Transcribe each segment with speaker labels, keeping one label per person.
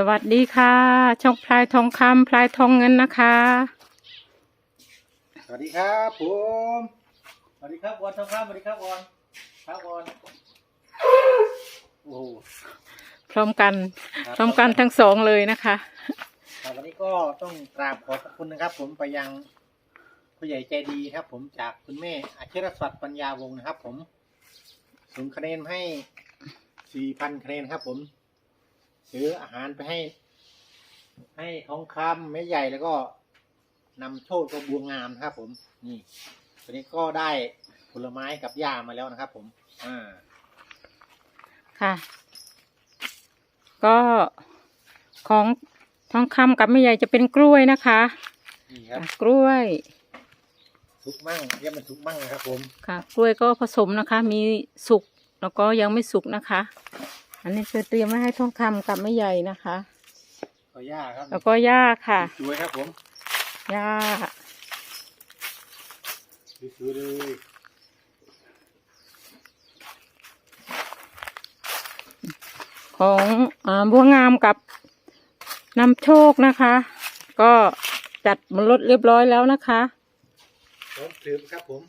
Speaker 1: สวัสดีค่ะ ช่องพลายทองคำพลายทองเงินนะคะ
Speaker 2: สวัสดีครับผม สวัสดีครับวอนทองคำสวัสดีครับวอนครับวอนโอ้โห
Speaker 1: พร้อมกัน
Speaker 2: ครับ
Speaker 1: พร้อมกันทั้งสองเลยนะคะ
Speaker 2: ครับวันนี้ก็ต้องกราบขอบพระคุณนะครับ ผมไปยังผู้ใหญ่ใจดีครับ ผมจากคุณแม่อาชิรศักดิ์ปัญญาวงศ์นะครับ ผมส่งคะแนนให้สี่พันคะแนนครับ ผม ซื้ออาหารไปให้ ให้ทองคำแม่ใหญ่แล้วก็นำโชคกับบัวงามนะครับ ผม นี่วันนี้ก็ได้ผลไม้กับย่ามาแล้วนะครับ ผม อ่า
Speaker 1: ค่ะ ก็ของทองคำกับแม่ใหญ่จะเป็นกล้วยนะคะ
Speaker 2: นี่ครับ
Speaker 1: กล้วย
Speaker 2: ทุกมั่งเรียกมันทุกมั่งนะครับ ผม
Speaker 1: ค่ะ กล้วยก็ผสมนะคะ มีสุกแล้วก็ยังไม่สุกนะคะ อันนี้คือเตรียมไว้ให้ทองคำกับแม่ใหญ่นะคะ
Speaker 2: ก็ย่าครับ
Speaker 1: แล้วก็ย่าค่ะ
Speaker 2: สวยครับผม
Speaker 1: ย่า
Speaker 2: สวยๆเลย
Speaker 1: ของอาบัวงามกับนำโชคนะคะ ก็จัดบนรถเรียบร้อยแล้วนะคะ
Speaker 2: พร้อมสืบครับผม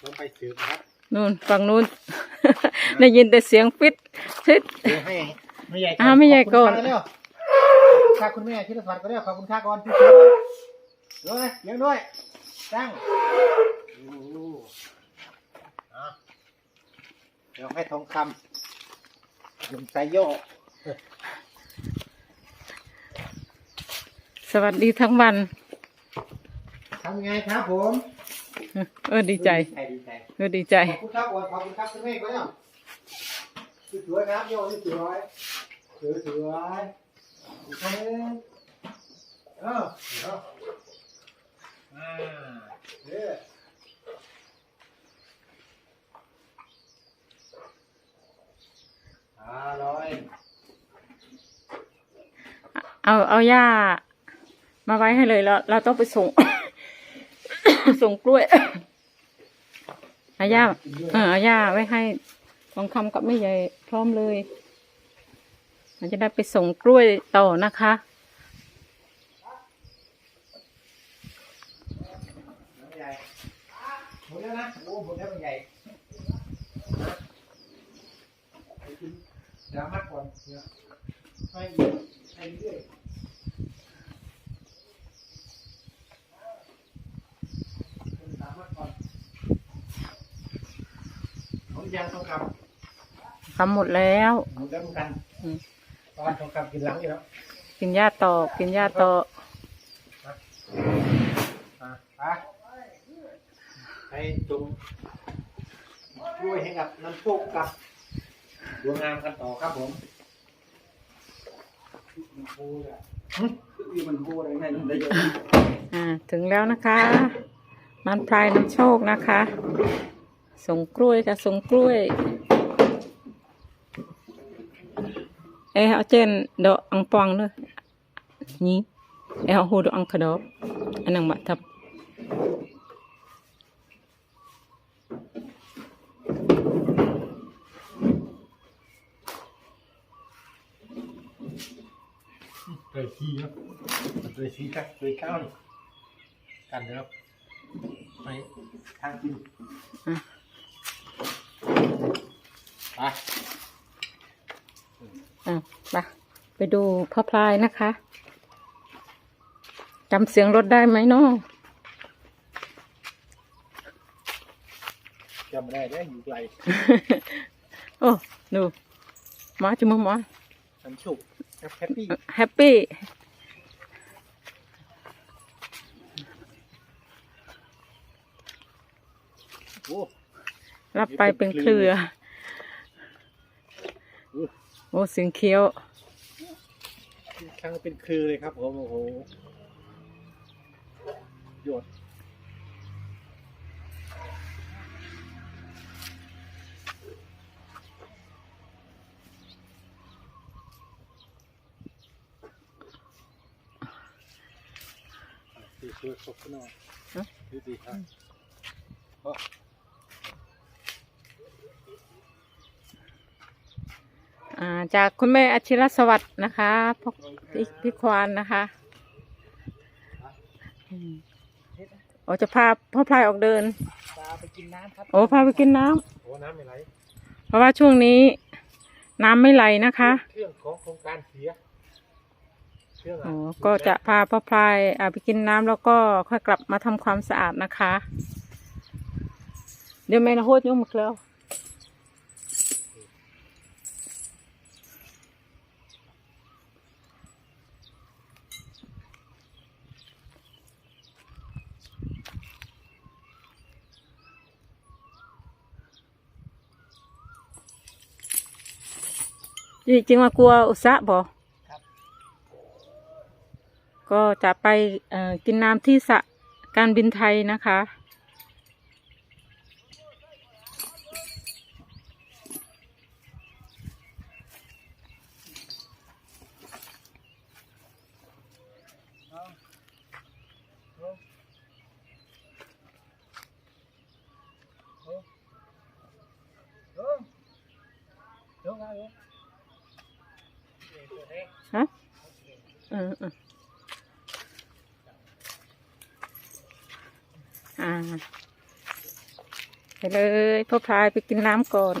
Speaker 2: พร้อมไปสืบนะครับ
Speaker 1: นู่นฝั่งนู้น ได้ยินแต่เสียงฟิตฟิต
Speaker 2: เดี๋ยวให้ไม่ใหญ่
Speaker 1: อ่าไม่ใหญ่ก่อน
Speaker 2: ขบคุณค่าคุณแม่ชิรศักดิ์ก็ได้ขอบคุณค่าก่อนพี่สืบด้วยเลี้ยงด้วยตั้งโอ้โหอะเดี๋ยวให้ทองคำหนุ่มสายโยก
Speaker 1: สวัสดีทั้งวัน
Speaker 2: ทำไงครับผม
Speaker 1: เออดีใจ
Speaker 2: ดีใจ
Speaker 1: เออดีใจ
Speaker 2: ขอบคุณครับขอบคุณครับคุณแม่ก็แล้วสวยๆครับโยนสวยสวยสวยๆอีกคนนึงเออเดี๋ยวอ่าเด้ออร่อย
Speaker 1: เอาเอาย่ามาไว้ให้เลยแล้วเราต้องไปส่ง ส่งกล้วยอาย่าเอออาย่าไว้ให้ทองคำกับแม่ใหญ่พร้อมเลยมันจะได้ไปส่งกล้วยต่อนะคะ
Speaker 2: น้ำใหญ่หมดแล้วมดแล้วมันใหญ่นะไปกินดราม่าก่อนเดี๋ยให้ให้เรื่อยเป็นดราม่าก่อน ผมยังต้องกลับ
Speaker 1: ทำหมดแล้ว
Speaker 2: หมดแล้วเหมือนกัน
Speaker 1: อืม
Speaker 2: ตอนต้องกลับกินหลังอยู่แล้ว
Speaker 1: กินหญ้าต่อกินหญ้าต่อ
Speaker 2: อะไปให้จงช่วยให้กับน้ำโชคกับดวงงามกันต่อครับผมมันพูดอะไรให้ได้เยอะ
Speaker 1: อ่าถึงแล้วนะคะ มันพรายน้ำโชคนะคะ ส่งกล้วยกับส่งกล้วย เอ้เอาเจนดอกอังปองเนอะนี่เอ้เอาหูดอกอังขะดอกอันนั้นมาทับ
Speaker 2: เตยขี้ครับเตยขี้ครับเตยข้าวกันเดี๋ยวไปทางกิน
Speaker 1: อะ
Speaker 2: ไป
Speaker 1: อะไป ไปดูพ่อพลายนะคะจำเสียงรถได้ไหมเนาะ
Speaker 2: จำไม่ได้แล้วอยู่ไกล
Speaker 1: โอ้ดูหมาจุมหมา
Speaker 2: น้ำโชคแฮปปี้
Speaker 1: แฮปปี้
Speaker 2: โอ้
Speaker 1: รับไปเป็นเครือ โอ้เสียงเคี้ยว
Speaker 2: ช่างเป็นคือเลยครับผมโอ้โหหยดดีช่วยครบหน่อยดีดีครับโอ้
Speaker 1: อะ อ่า จากคุณแม่อาชิรสวัสดิ์นะคะพวกพี่พี่ควานนะคะอืมโอ้จะพาพ่อพลายออกเดิน
Speaker 2: พาไปกินน้ำครับ
Speaker 1: โอ้พาไปกินน้ำ
Speaker 2: โอ้น้ำไม่ไหล
Speaker 1: เพราะว่าช่วงนี้น้ำไม่ไหลนะคะ
Speaker 2: เครื่องของโครงการเสียเครื่อง
Speaker 1: โอ้ก็จะพาพ่อพลายอ่าไปกินน้ำแล้วก็ค่อยกลับมาทำความสะอาดนะคะ เดี๋ยวแม่นะโหดยุ่งมาแล้ว จริงๆว่ากลัวอุตสะบ่ก็จะไปเอ่อกินน้ำที่สระการบินไทยนะคะ
Speaker 2: เออเดี๋ยวเอาเดี๋ยวเดี๋ยวเดี๋ยวเดี๋ยว
Speaker 1: ฮะเออเอออ่าไป เลยพ่อพลายไปกินน้ำก่อน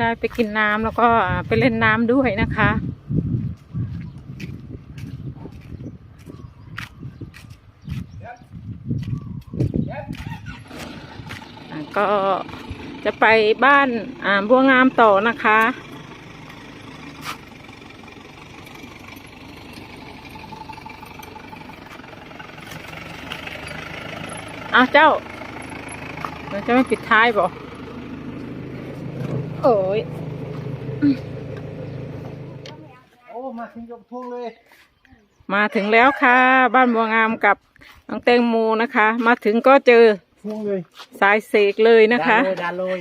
Speaker 1: ได้ไปกินน้ำแล้วก็ไปเล่นน้ำด้วยนะคะก็ จะไปบ้านอ่าบัวงามต่อนะคะ เอาเจ้า เราจะไม่ปิดท้ายบ่โอ้ย
Speaker 2: โอ้ มาถึงกับทุ่งเลย
Speaker 1: มาถึงแล้วค่ะ บ้านบัวงามกับน้องแตงโมนะคะ มาถึงก็เจอ
Speaker 2: ทุ่งเลย
Speaker 1: สายเสกเลยนะคะ
Speaker 2: ดาโรยดาโรย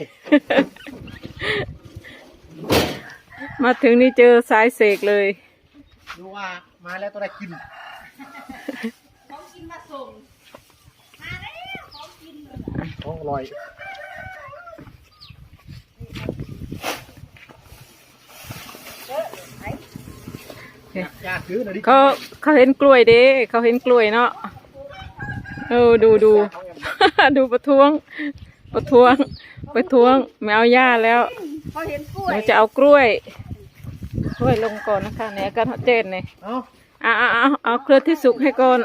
Speaker 1: มาถึงนี่เจอสายเสกเลย
Speaker 2: ดูว่ามาแล้วต้องได้กิน
Speaker 3: ของกินมาส่งมาแล้วของกินเลยอะ
Speaker 2: ของอร่อยอยากซื้อหน่อยดิ
Speaker 1: เขาเขาเห็นกล้วยเด้เขาเห็นกล้วยเนาะเออดูดู ดูประท้วง ประท้วง ประท้วงไม่เอาหญ้าแล้ว
Speaker 3: เขาเห็นกล้วย
Speaker 1: เราจะเอากล้วย กล้วยลงก่อนนะคะเนี่ยกันเจนเนี่ย
Speaker 2: เอ้า
Speaker 1: เอาเอาเอาเอาเครือที่สุกให้ก่อน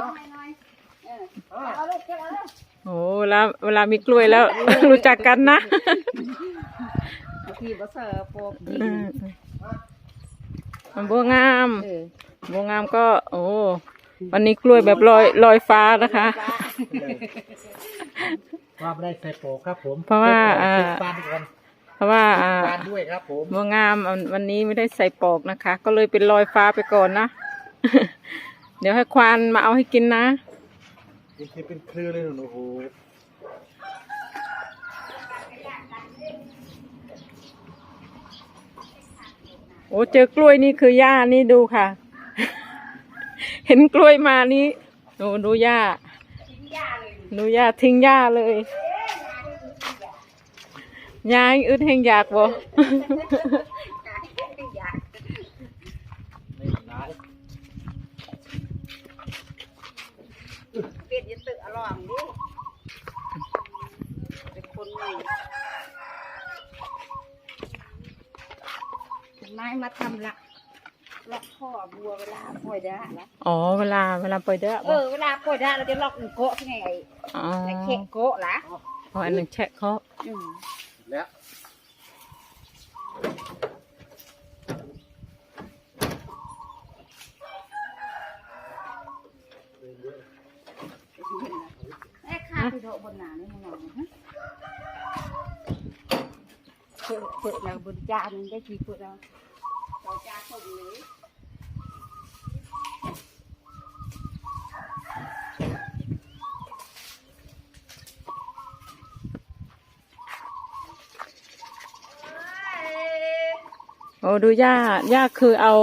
Speaker 3: เอาลูกเก็บเอาลูก
Speaker 1: โอ้เวลาเวลามีกล้วยแล้ว รู้จักกันนะ
Speaker 3: พี่บ่เสิร์ฟโปกยิง
Speaker 1: อืมมันบัวงาม
Speaker 3: เออ
Speaker 1: บัวงามก็ โอ้วันนี้กล้วยแบบลอยลอยฟ้านะคะ
Speaker 2: ว่าไม่ได้ใส่โปกครับผม
Speaker 1: เพราะว่าอ่า
Speaker 2: ใส่ปานก่อน
Speaker 1: เพราะว่าอ่า
Speaker 2: ปานด้วยครับผม
Speaker 1: บัวงามวันวันนี้ไม่ได้ใส่ปอกนะคะ ก็เลยเป็นลอยฟ้าไปก่อนนะ เดี๋ยวให้ควานมาเอาให้กินนะ
Speaker 2: ยังเคยเป็นเครือเลยโอ้โห
Speaker 1: โอ้เจอกล้วยนี่คือหญ้านี่ดูค่ะ เห็นกล้วยมานี่ดูดูหญ้า ดูหญ้าทิ้งหญ้าเลยยายอึดแห่งอยากบ่
Speaker 3: เปลี่ยนยันตึกอร่อยดิเป็นคนใหม่ไม้มาทำละ ล็อกข้อบัวเวลาปล่อยด้ละ
Speaker 1: อ๋อเวลาเวลาปล่อยเด้อ
Speaker 3: เออเวลาปล่อยด้เราจะล็อกหนึ่งโกะไงไอ้
Speaker 1: อ๋อ
Speaker 3: ไอ้เค้กโกะละ
Speaker 1: พออันหนึ่งแชะเขา
Speaker 3: อืม
Speaker 2: แล้ว
Speaker 3: แม่ข้าไปโดบนหนานี่มึงหน่อยฮะเปิดเปิดแล้วบนจานได้กี่เปิดเรา จานส่งเลย
Speaker 1: โอ้ดูหญ้าหญ้าคือเอา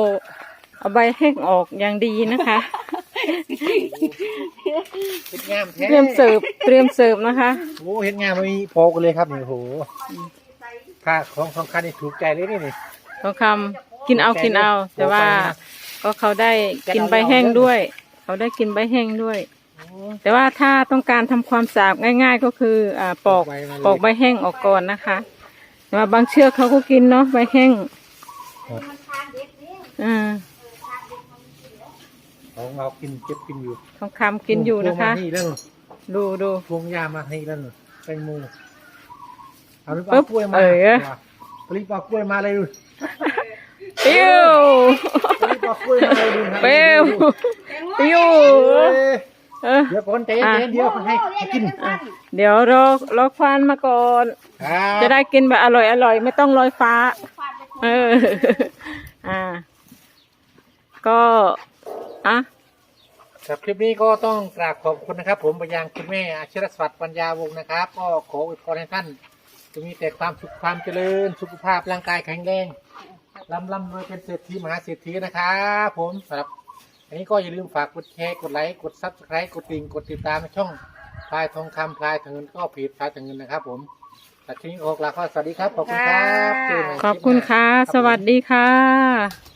Speaker 1: เอาใบแห้งออกอย่างดีนะคะ
Speaker 2: เห็ดงามแท้
Speaker 1: เตรียมเสิร์ฟเตรียมเสิร์ฟนะคะ
Speaker 2: โอ้เห็ดงามมีพอกันเลยครับนี่โอ้โหค่าของของคันนี่ถูกใจเลยนี่นี่
Speaker 1: ทองคำ กินเอากินเอา แต่ว่า ก็เขาได้กินใบแห้งด้วย เขาได้กินใบแห้งด้วย
Speaker 2: โอ้
Speaker 1: แต่ว่าถ้าต้องการทำความสะอาดง่าย ๆ ก็คืออ่าปอก
Speaker 2: ปอกใบมาเลย
Speaker 1: ปอกใบแห้งออกก่อนนะคะแต่ว่าบางเชือกเขาก็กินเนาะใบแห้ง
Speaker 3: มันทานเด็กเนี่ย
Speaker 1: อ่า
Speaker 2: ของเรากินเก็บกินอยู่
Speaker 1: ทองคำกินอยู่นะคะ
Speaker 2: พวงมานี่แล้ว
Speaker 1: ดูดู
Speaker 2: พวงยามาให้แล้วแตงโมเอาลูก
Speaker 1: ปึ๊
Speaker 2: เอา
Speaker 1: บ
Speaker 2: กล้วยมา
Speaker 1: เออ
Speaker 2: รีบเอากล้วยมาเลยดู
Speaker 1: ปิ้ว
Speaker 2: รีบเอากล้วยมาเลยดู ครับ
Speaker 1: ปิ้ว
Speaker 3: แตงโม
Speaker 1: ปิ้ว
Speaker 2: เอ้ย
Speaker 1: เออ
Speaker 2: เดี๋ยวก่อนใจ
Speaker 1: อะ
Speaker 2: เย็นๆเดี๋ยวให้
Speaker 3: โอ้เรียก
Speaker 2: กิน
Speaker 3: เรียกสั้น
Speaker 1: เดี๋ยวรอรอควานมาก่อน
Speaker 2: ครับ
Speaker 1: จะได้กินแบบอร่อยอร่อยไม่ต้องลอยฟ้า
Speaker 3: ๆฟาดไปคน
Speaker 1: เออ อ่า ก็อะ
Speaker 2: ครับคลิปนี้ก็ต้องกราบขอบคุณนะครับ ผมไปยังคุณแม่อาชิรสวัสดิ์ปัญญาวงศ์นะครับ ก็ขออวยพรให้ท่านจะมีแต่ความสุขความเจริญ สุขภาพร่างกายแข็งแรง ร่ำร่ำรวยเป็นเศรษฐีมหาเศรษฐีนะครับผมสำหรับอันนี้ก็อย่าลืมฝากกดแชร์กดไลค์กดซับสไครต์กดติ่งกดติดตามในช่องพลายทองคำพลายทางเงินก็เพจพลายทางเงินนะครับผมแต่ทีนี้ขอลาก็สวัสดีครับขอบคุณครับเจกันใหม่
Speaker 1: ขอบคุณ
Speaker 2: ลิปหน้า
Speaker 1: ค่ะ
Speaker 2: รับผม
Speaker 1: สวัสดีค่ะ